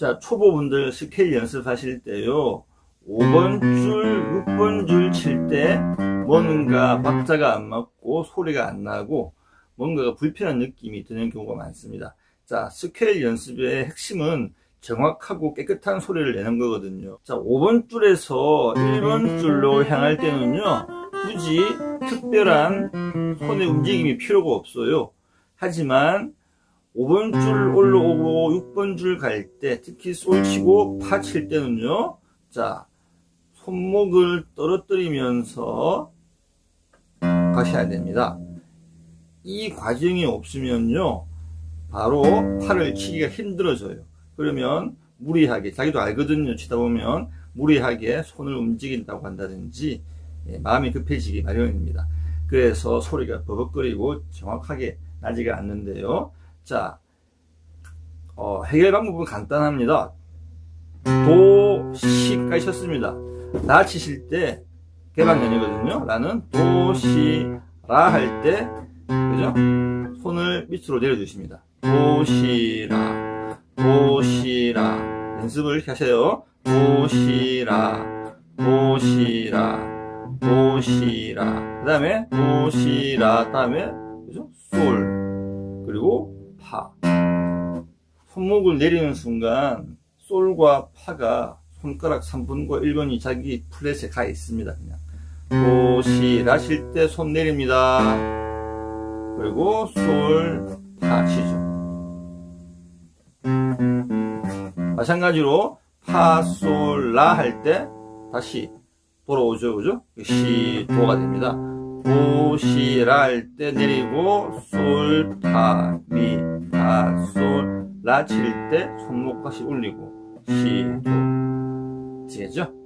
자, 초보분들 스케일 연습하실 때요. 5번 줄, 6번 줄 칠 때 뭔가 박자가 안 맞고 소리가 안 나고 뭔가가 불편한 느낌이 드는 경우가 많습니다. 자, 스케일 연습의 핵심은 정확하고 깨끗한 소리를 내는 거거든요. 자, 5번 줄에서 1번 줄로 향할 때는요, 굳이 특별한 손의 움직임이 필요가 없어요. 하지만 5번 줄 올라오고 6번 줄 갈 때, 특히 솔 치고 파 칠 때는요, 자, 손목을 떨어뜨리면서 가셔야 됩니다. 이 과정이 없으면요, 바로 팔을 치기가 힘들어져요. 그러면 무리하게, 자기도 알거든요. 치다 보면 무리하게 손을 움직인다고 한다든지, 예, 마음이 급해지기 마련입니다. 그래서 소리가 버벅거리고 정확하게 나지가 않는데요. 자, 어, 해결 방법은 간단합니다. 도, 시까지 쳤습니다. 라 치실 때 개방연이거든요. 라는 도, 시, 라 할 때, 그죠? 손을 밑으로 내려주십니다. 도, 시, 라, 도, 시, 라. 연습을 이렇게 하세요. 도, 시, 라, 도, 시, 라, 도, 시, 라. 그 다음에 도, 시, 라. 다음에, 그죠? 솔. 그리고 파. 손목을 내리는 순간 솔과 파가 손가락 3분과 1번이 자기 플랫에 가 있습니다. 그냥 도시 라실 때 손 내립니다. 그리고 솔, 파 치죠. 마찬가지로 파, 솔, 라 할 때 다시 돌아오죠. 그죠? 시, 도가 됩니다. 도, 시, 라 할 때 내리고 솔, 파, 미, 라 칠 때 손목 다시 올리고 시, 도. 아시겠죠?